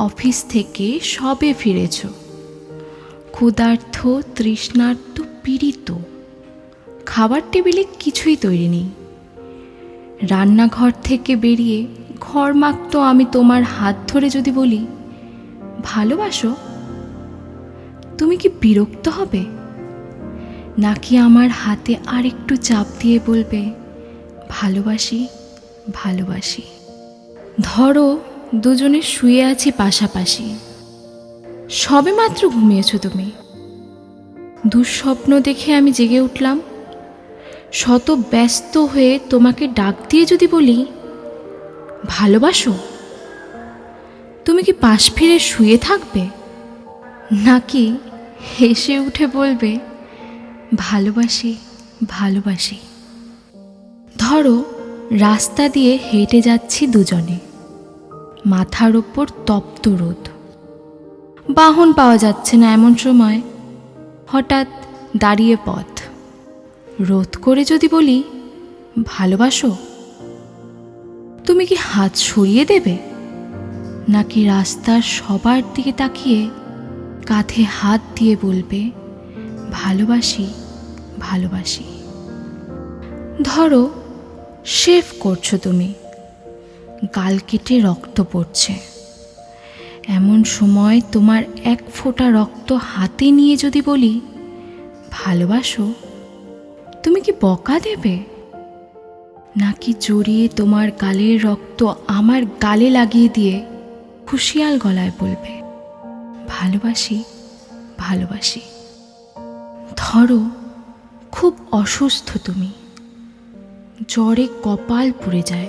Office থেকে সবে ফিরেছ। ক্ষুধার্থ তৃষ্ণার্ত, পীড়িত। খাবার টেবিলে কিছুই তৈরি নেই। রান্নাঘর থেকে বেরিয়ে ঘর মাখতো আমি তোমার হাত ধরে যদি বলি, ভালোবাসো? তুমি কি বিরক্ত হবে? নাকি আমার হাতে আর একটু চাপ দিয়ে বলবে, ভালোবাসি ভালোবাসি ধরো দুজনে শুয়ে আছি পাশাপাশি। সবে মাত্র ঘুমিয়েছো তুমি। দুঃস্বপ্ন দেখে আমি জেগে উঠলাম। শত ব্যস্ত হয়ে তোমাকে ডাক দিয়ে যদি বলি, ভালোবাসো? তুমি কি পাশ ফিরে শুয়ে থাকবে? নাকি হেসে উঠে বলবে, ভালোবাসি ভালোবাসি। ধরো, রাস্তা দিয়ে হেঁটে যাচ্ছি দুজনে। মাথার ওপর তপ্ত রোদ। বাহন পাওয়া যাচ্ছে না এমন সময়। হঠাৎ দাঁড়িয়ে পথ। রোধ করে যদি বলি, ভালোবাসো? তুমি কি হাত সরিয়ে দেবে? নাকি রাস্তার সবার দিকে তাকিয়ে কাঁধে হাত দিয়ে বলবে, ভালোবাসি ভালোবাসি? ধরো, শেভ করছ তুমি। গাল কেটে রক্ত পড়ছে। এমন সময় তোমার এক ফোঁটা রক্ত হাতে নিয়ে যদি বলি, ভালোবাসো, তুমি কি বকা দেবে? নাকি জড়িয়ে তোমার গালের রক্ত আমার গালে লাগিয়ে দিয়ে খুশিয়াল গলায় বলবে, ভালোবাসি ভালোবাসি। ধরো, খুব অসুস্থ তুমি। জ্বরে কপাল পুড়ে যায়।